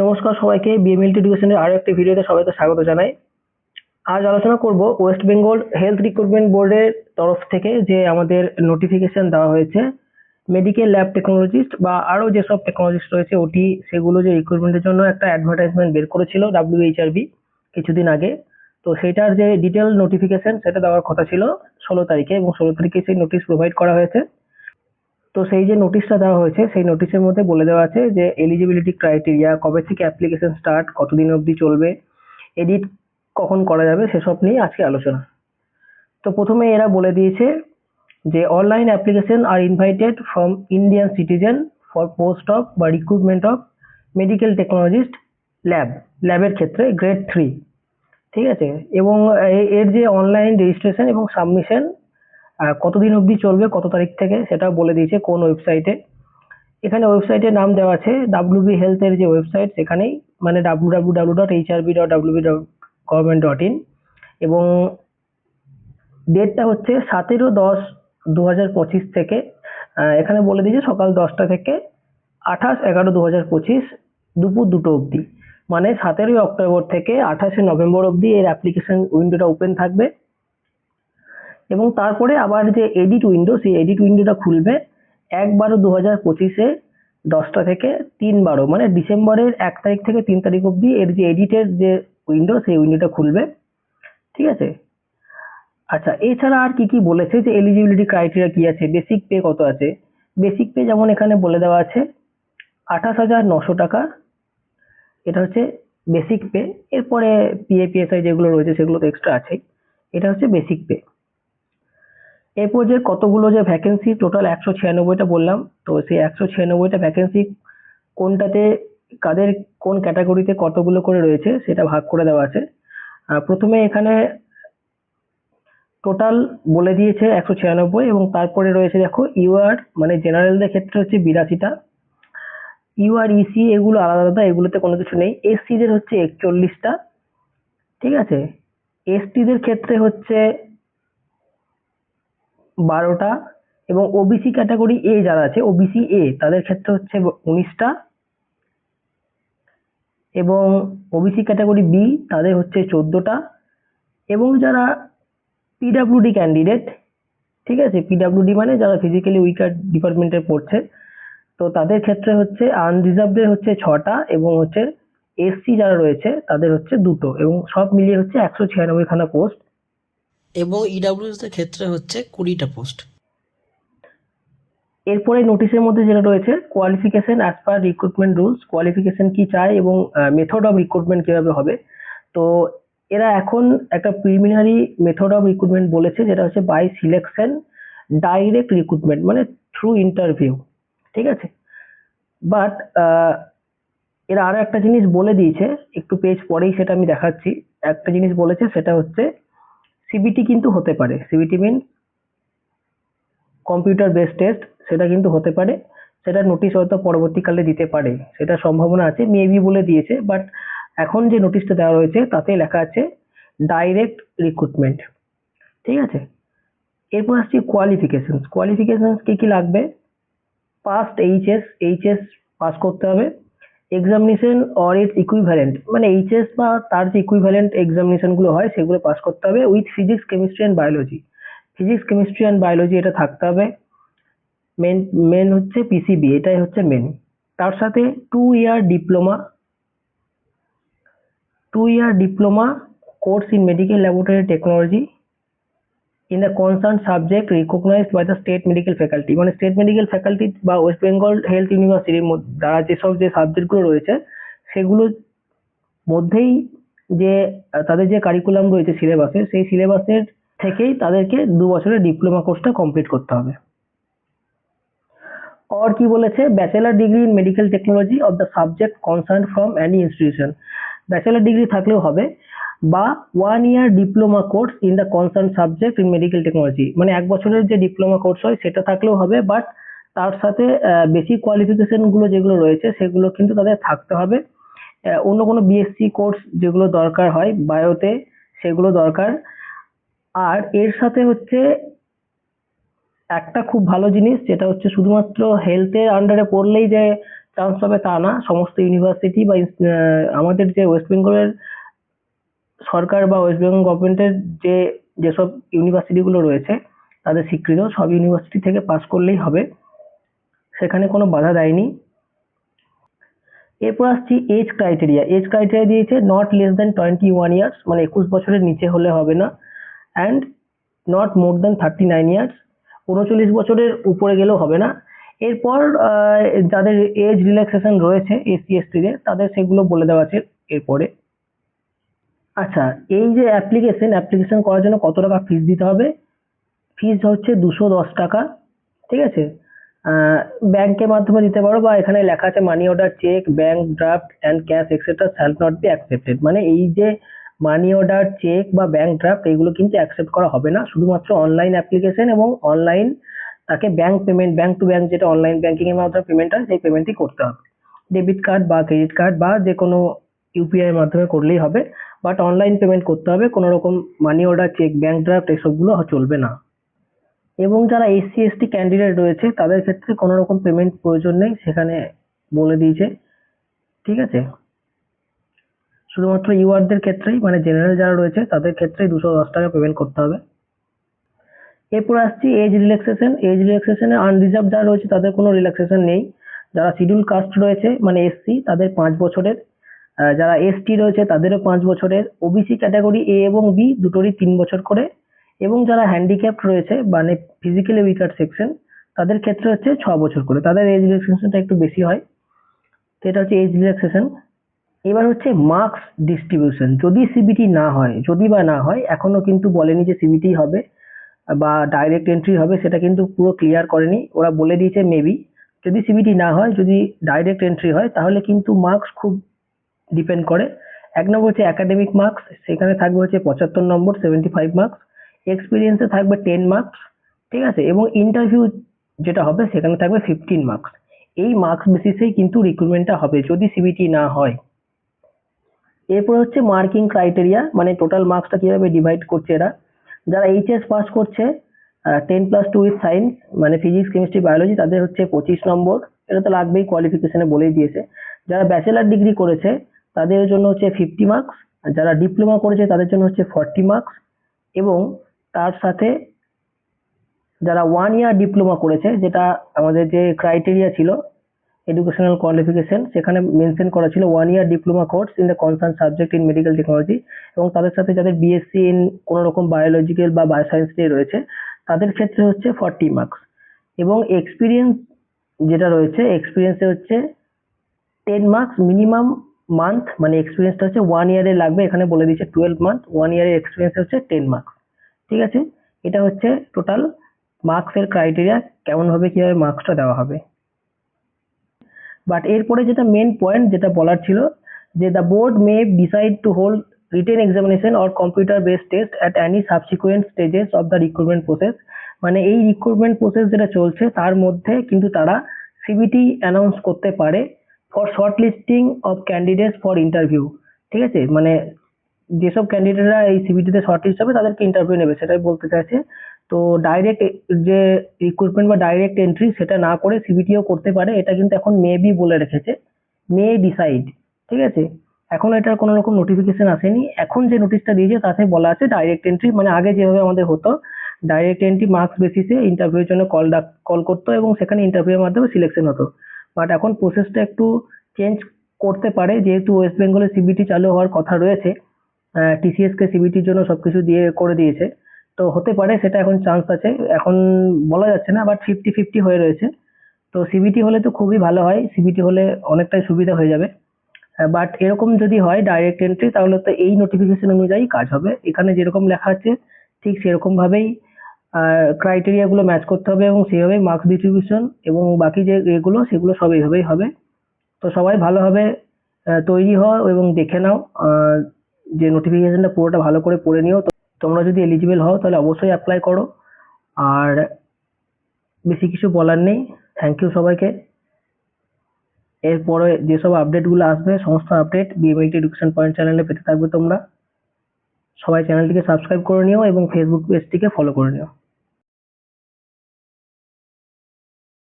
নমস্কার সবাইকে বিএমএল এডুকেশনের আরও একটি ভিডিওতে সবাইকে স্বাগত জানাই। আজ আলোচনা করব ওয়েস্ট বেঙ্গল হেলথ রিক্রুটমেন্ট বোর্ডের তরফ থেকে যে আমাদের নোটিফিকেশন দেওয়া হয়েছে মেডিকেল ল্যাব টেকনোলজিস্ট বা আরও যেসব টেকনোলজিস্ট রয়েছে, ওটি সেগুলো যে রিক্রুটমেন্টের জন্য একটা অ্যাডভার্টাইজমেন্ট বের করেছিল ডাব্লিউএইচআরবি কিছুদিন আগে। তো সেটার যে ডিটেল নোটিফিকেশন সেটা দেওয়ার কথা ছিল ষোলো তারিখে এবং ষোলো তারিখে সেই নোটিশ প্রোভাইড করা হয়েছে। তো সেই যে নোটিশটা দেওয়া হয়েছে, সেই নোটিশের মধ্যে বলে দেওয়া আছে যে এলিজিবিলিটি ক্রাইটেরিয়া কবে থেকে অ্যাপ্লিকেশন স্টার্ট কতদিন অবধি চলবে এডিট কখন করা যাবে, সেসব নিয়ে আজকে আলোচনা। তো প্রথমে এরা বলে দিয়েছে যে online application are invited from Indian citizen for post of বা recruitment of medical technologist lab ল্যাবের ক্ষেত্রে গ্রেড থ্রি ঠিক আছে? এবং এর যে অনলাইন রেজিস্ট্রেশন এবং সাবমিশন কতদিন অবধি চলবে, কত তারিখ থেকে, সেটা বলে দিয়েছে কোন ওয়েবসাইটে এখানে ওয়েবসাইটের নাম দেওয়া আছে ডাব্লিউবি হেলথের যে ওয়েবসাইট সেখানেই মানে W W W dot HRB dot WB government dot in এবং ডেটটা হচ্ছে সতেরো দশ দু হাজার পঁচিশ থেকে এখানে বলে দিয়েছে সকাল দশটা থেকে আঠাশ এগারো দু হাজার পঁচিশ দুপুর দুটো অবধি। মানে সতেরোই অক্টোবর থেকে আঠাশে নভেম্বর অবধি এর অ্যাপ্লিকেশন উইন্ডোটা ওপেন থাকবে। এবং তারপরে আবার যে এডিট উইন্ডো সেই এডিট উইন্ডোটা খুলবে এক বারো দু হাজার পঁচিশে দশটা থেকে তিন বারো মানে ডিসেম্বরের এক তারিখ থেকে তিন তারিখ অবধি এর যে এডিটের যে উইন্ডো সেই উইন্ডোটা খুলবে। ঠিক আছে? আচ্ছা এছাড়া আর কি কি বলেছে যে এলিজিবিলিটি ক্রাইটেরিয়া কি আছে? বেসিক পে কত আছে? বেসিক পে যেমন এখানে বলে দেওয়া আছে, আঠাশ হাজার নশো টাকা। এটা হচ্ছে বেসিক পে এরপরে পিএ পিএসআই যেগুলো রয়েছে সেগুলো তো এক্সট্রা আছেই। এটা হচ্ছে বেসিক পে এরপর যে কতগুলো যে ভ্যাকেন্সি টোটাল একশো ছিয়ানব্বইটা বললাম, তো সেই একশো ছিয়ানব্বইটা ভ্যাকেন্সি কোনটাতে, কাদের কোন ক্যাটাগরিতে কতগুলো করে রয়েছে, সেটা ভাগ করে দেওয়া আছে। প্রথমে এখানে টোটাল বলে দিয়েছে একশো ছিয়ানব্বই এবং তারপরে রয়েছে দেখো ইউআর মানে জেনারেলদের ক্ষেত্রে হচ্ছে বিরাশিটা। ইউআর ইসি এগুলো আলাদা আলাদা, এগুলোতে কোনো কিছু নেই। এসসিদের হচ্ছে একচল্লিশটা, ঠিক আছে? এসটিদের ক্ষেত্রে হচ্ছে বারোটা এবং ওবিসি ক্যাটাগরি এ যারা আছে ওবিসি এ তাদের ক্ষেত্রে হচ্ছে উনিশটা এবং ওবিসি ক্যাটাগরি বি তাদের হচ্ছে চোদ্দোটা এবং যারা পিডাব্লিউডি ক্যান্ডিডেট ঠিক আছে? পিডাব্লিউডি মানে যারা ফিজিক্যালি উইকার ডিপার্টমেন্টে পড়ছে, তো তাদের ক্ষেত্রে হচ্ছে আনরিজার্ভদের হচ্ছে ছটা এবং হচ্ছে এসসি যারা রয়েছে, তাদের হচ্ছে দুটো এবং সব মিলিয়ে হচ্ছে একশো ছিয়ানব্বইখানা পোস্ট এবং ইডাব্লিউএসদের ক্ষেত্রে হচ্ছে কুড়িটা পোস্ট। এরপরে নোটিশের মধ্যে যেটা রয়েছে qualification as per recruitment rules qualification কি চাই এবং মেথড অফ রিক্রুটমেন্ট কীভাবে হবে। তো এরা এখন একটা প্রিলিমিনারি মেথড অফ রিক্রুটমেন্ট বলেছে, যেটা হচ্ছে বাই সিলেকশন ডাইরেক্ট রিক্রুটমেন্ট মানে থ্রু ইন্টারভিউ ঠিক আছে? বাট এরা আরও একটা জিনিস বলে দিয়েছে, একটু পেজ পরেই সেটা আমি দেখাচ্ছি। একটা জিনিস বলেছে, সেটা হচ্ছে সিবিটি কিন্তু হতে পারে। CBT mean computer base test সেটা কিন্তু হতে পারে। সেটা নোটিশ হয়তো পরবর্তীকালে দিতে পারে। সেটা সম্ভাবনা আছে মেবি বলে দিয়েছে বাট এখন যে নোটিশটা দেওয়া রয়েছে, তাতে লেখা আছে ডাইরেক্ট রিক্রুটমেন্ট ঠিক আছে? এরপর আসছি কোয়ালিফিকেশনস কোয়ালিফিকেশনস কি কি লাগবে? পাস্ট এইচএস এইচএস পাস করতে হবে। এক্সামিনেশন অর ইটস ইকুইভ্যালেন্ট মানে এইচএস বা তার যে ইকুইভ্যালেন্ট এক্সামিনেশনগুলো হয়, সেগুলো পাস করতে হবে with physics chemistry and biology physics chemistry and biology এটা থাকতে হবে। মেন মেন হচ্ছে পিসিবি এটাই হচ্ছে মেন তার সাথে two year diploma two year diploma course in medical laboratory technology in the concern subject recognised by the state medical faculty মানে state medical faculty বা ওয়েস্ট বেঙ্গল হেলথ ইউনিভার্সিটির মধ্যে দ্বারা যেসব যে সাবজেক্টগুলো রয়েছে সেগুলোর মধ্যেই যে, তাদের যে কারিকুলাম রয়েছে সিলেবাসে সেই সিলেবাসের থেকেই তাদেরকে দু বছরের ডিপ্লোমা কোর্সটা কমপ্লিট করতে হবে। और কি বলেছে? Bachelor degree in medical technology of the subject concern from any institution bachelor degree থাকলেও হবে। বা one year diploma course in the concern subject in medical technology মানে এক বছরের যে ডিপ্লোমা কোর্স হয়, সেটা থাকলেও হবে বাট তার সাথে বেসিক কোয়ালিফিকেশনগুলো যেগুলো রয়েছে, সেগুলো কিন্তু তাদের থাকতে হবে। অন্য কোনো বিএসসি কোর্স যেগুলো দরকার হয় বায়োতে সেগুলো দরকার। আর এর সাথে হচ্ছে একটা খুব ভালো জিনিস, যেটা হচ্ছে শুধুমাত্র হেলথের আন্ডারে পড়লেই যে চান্স পাবে তা না, সমস্ত ইউনিভার্সিটি বা আমাদের যে ওয়েস্ট বেঙ্গলের সরকার বা ওয়েস্ট বেঙ্গল গভর্নমেন্টের যে, যেসব ইউনিভার্সিটি গুলো রয়েছে, তাদের স্বীকৃত সব ইউনিভার্সিটি থেকে পাস করলেই হবে। সেখানে কোনো বাধা দেয়নি। এরপর আসছি এজ ক্রাইটেরিয়া এজ ক্রাইটেরিয়া দিয়েছে not less than twenty one years মানে একুশ বছরের নিচে হলে হবে না। And not more than thirty nine years উনচল্লিশ বছরের উপরে গেলেও হবে না। এরপর যাদের এজ রিল্যাক্সেশন রয়েছে এসসি এসটিদের তাদের সেগুলো বলে দেওয়া আছে এরপরে। আচ্ছা এই যে অ্যাপ্লিকেশন অ্যাপ্লিকেশন করার জন্য কত টাকা ফিস দিতে হবে? ফিস হচ্ছে দুশো দশ টাকা, ঠিক আছে? ব্যাংকের মাধ্যমে দিতে পারো বা এখানে লেখা আছে money order cheque bank draft and cash etcetera shall not be accepted মানে এই যে মানি অর্ডার চেক বা ব্যাংক ড্রাফট এগুলো কিন্তু অ্যাকসেপ্ট করা হবে না। শুধুমাত্র অনলাইন অ্যাপ্লিকেশন এবং অনলাইন তাকে bank payment bank to bank যেটা অনলাইন ব্যাংকিং এর মাধ্যমে পেমেন্ট হয়, সেই পেমেন্টই করতে হবে। ডেবিট কার্ড বা ক্রেডিট কার্ড বা যে কোনো ইউপিআই মাধ্যমে করলেই হবে। বাট অনলাইন পেমেন্ট করতে হবে, কোনো রকম money order cheque bank draft এসবগুলো চলবে না। এবং যারা এসসি এসটি ক্যান্ডিডেট রয়েছে, তাদের ক্ষেত্রে কোনো রকম পেমেন্ট প্রয়োজন নেই, সেখানে বলে দিয়েছে। ঠিক আছে? শুধুমাত্র ইউআরদের ক্ষেত্রেই মানে জেনারেল যারা রয়েছে, তাদের ক্ষেত্রেই দুশো দশ টাকা পেমেন্ট করতে হবে। এরপর আসছি এজ রিল্যাক্সেশন এজ রিল্যাক্সেশনে আনরিজার্ভ যারা রয়েছে, তাদের কোনো রিল্যাক্সেশন নেই। যারা শিডিউল কাস্ট রয়েছে মানে এসসি তাদের পাঁচ বছরের। যারা এসটি রয়েছে তাদেরও পাঁচ বছরের ওবিসি ক্যাটাগরি এ এবং বি দুটোরই তিন বছর করে। এবং যারা হ্যান্ডিক্যাপ্ট রয়েছে মানে ফিজিক্যালি উইকার সেকশন তাদের ক্ষেত্রে হচ্ছে ছ বছর করে। তাদের এজ রিল্যাক্সেশনটা একটু বেশি হয়। তো এটা হচ্ছে এজ রিল্যাক্সেশন এবার হচ্ছে মার্কস ডিস্ট্রিবিউশন যদি সিবিটি না হয়, যদি বা না হয়, এখনও কিন্তু বলেনি যে সিবিটি হবে বা ডাইরেক্ট এন্ট্রি হবে, সেটা কিন্তু পুরো ক্লিয়ার করেনি। ওরা বলে দিয়েছে মেবি যদি সিবিটি না হয়, যদি ডাইরেক্ট এন্ট্রি হয়, তাহলে কিন্তু মার্কস খুব ডিপেন্ড করে। এক নম্বর হচ্ছে একাডেমিক মার্কস সেখানে থাকবে হচ্ছে পঁচাত্তর নম্বর সেভেন্টি ফাইভ মার্কস এক্সপিরিয়েন্সে থাকবে টেন মার্কস ঠিক আছে? এবং ইন্টারভিউ যেটা হবে, সেখানে থাকবে ফিফটিন মার্কস এই মার্কস বেসিসেই কিন্তু রিক্রুটমেন্টটা হবে, যদি সিবিটি না হয়। এরপর হচ্ছে মার্কিং ক্রাইটেরিয়া মানে টোটাল মার্কসটা কীভাবে ডিভাইড করছে এরা? যারা এইচএস পাস করছে ten plus two with science মানে ফিজিক্স কেমিস্ট্রি বায়োলজি তাদের হচ্ছে পঁচিশ নম্বর, এটা তো লাগবেই কোয়ালিফিকেশনে বলেই দিয়েছে। যারা ব্যাচেলার ডিগ্রি করেছে তাদের জন্য হচ্ছে ফিফটি মার্কস যারা ডিপ্লোমা করেছে তাদের জন্য হচ্ছে ফর্টি মার্কস এবং তার সাথে যারা ওয়ান ইয়ার ডিপ্লোমা করেছে, যেটা আমাদের যে ক্রাইটেরিয়া ছিল এডুকেশনাল কোয়ালিফিকেশন সেখানে মেনশন করা ছিল one year diploma course in the concern subject in medical technology এবং তাদের সাথে যাদের বিএসসি ইন কোনো রকম বায়োলজিক্যাল বা বায়োসায়েন্স নিয়ে রয়েছে, তাদের ক্ষেত্রে হচ্ছে ফর্টি মার্কস এবং এক্সপিরিয়েন্স যেটা রয়েছে এক্সপিরিয়েন্সে হচ্ছে টেন মার্কস মিনিমাম মান্থ মানে এক্সপিরিয়েন্সটা হচ্ছে ওয়ান ইয়ারে লাগবে, এখানে বলে দিয়েছে টুয়েলভ মান্থ ওয়ান ইয়ারের এক্সপিরিয়েন্স হচ্ছে টেন মার্কস ঠিক আছে? এটা হচ্ছে টোটাল মার্কসের ক্রাইটেরিয়া কেমনভাবে কীভাবে মার্কসটা দেওয়া হবে। বাট এরপরে যেটা মেন পয়েন্ট যেটা বলার ছিল, যে the board may decide to hold written examination or computer based test at any subsequent stages of the recruitment process মানে এই রিক্রুটমেন্ট প্রসেস যেটা চলছে, তার মধ্যে কিন্তু তারা সিবিটি অ্যানাউন্স করতে পারে for shortlisting of candidates for interview ঠিক আছে? মানে যেসব ক্যান্ডিডেটরা এই সিবিটিতে শর্ট লিস্ট হবে, তাদেরকে ইন্টারভিউ নেবে, সেটাই বলতে চাইছে। তো ডাইরেক্ট যে রিক্রুটমেন্ট বা ডাইরেক্ট এন্ট্রি সেটা না করে সিবিটিও করতে পারে, এটা কিন্তু এখন মেবি বলে রেখেছে। মে ডিসাইড ঠিক আছে? এখন এটার কোনো রকম নোটিফিকেশন আসেনি। এখন যে নোটিশটা দিয়েছে, তাতে বলা আছে ডাইরেক্ট এন্ট্রি মানে আগে যেভাবে আমাদের হতো ডাইরেক্ট এন্ট্রি মার্কস বেসিসে ইন্টারভিউর জন্য কল ডাক কল করতো এবং সেখানে ইন্টারভিউয়ের মাধ্যমে সিলেকশন হতো। বাট এখন প্রসেসটা একটু চেঞ্জ করতে পারে। যেহেতু ওয়েস্ট বেঙ্গলে সিবিটি চালু হওয়ার কথা রয়েছে টিসিএস কে সিবিটির জন্য সব কিছু দিয়ে করে দিয়েছে। তো হতে পারে সেটা এখন চান্স আছে। এখন বলা যাচ্ছে না বাট ফিফটি ফিফটি হয়ে রয়েছে। তো সিবিটি হলে তো খুবই ভালো হয়। সিবিটি হলে অনেকটাই সুবিধা হয়ে যাবে। বাট এরকম যদি হয় ডাইরেক্ট এন্ট্রি তাহলে তো এই নোটিফিকেশন অনুযায়ী কাজ হবে। এখানে যেরকম লেখা আছে, ঠিক সেরকম ভাবেই ক্রাইটেরিয়া গুলো ম্যাচ করতে হবে এবং সেভাবেই মার্কস ডিস্ট্রিবিউশন এবং বাকি যে এগুলো, সেগুলো সব এইভাবেই হবে। তো সবাই ভালোভাবে তৈরি হও এবং দেখে নাও যে নোটিফিকেশনটা পুরোটা ভালো করে পড়ে নিও। তোমরা যদি এলিজিবল হও, তাহলে অবশ্যই অ্যাপ্লাই করো। আর বেশি কিছু বলার নেই। থ্যাংক ইউ সবাইকে। এরপরে যেসব আপডেটগুলো আসবে, সমস্ত আপডেট বিএমআইটি এডুকেশন পয়েন্ট চ্যানেলে পেতে থাকবে তোমরা। সবাই চ্যানেলটিকে সাবস্ক্রাইব করে নিও এবং ফেসবুক পেজটিকে ফলো করে নিও।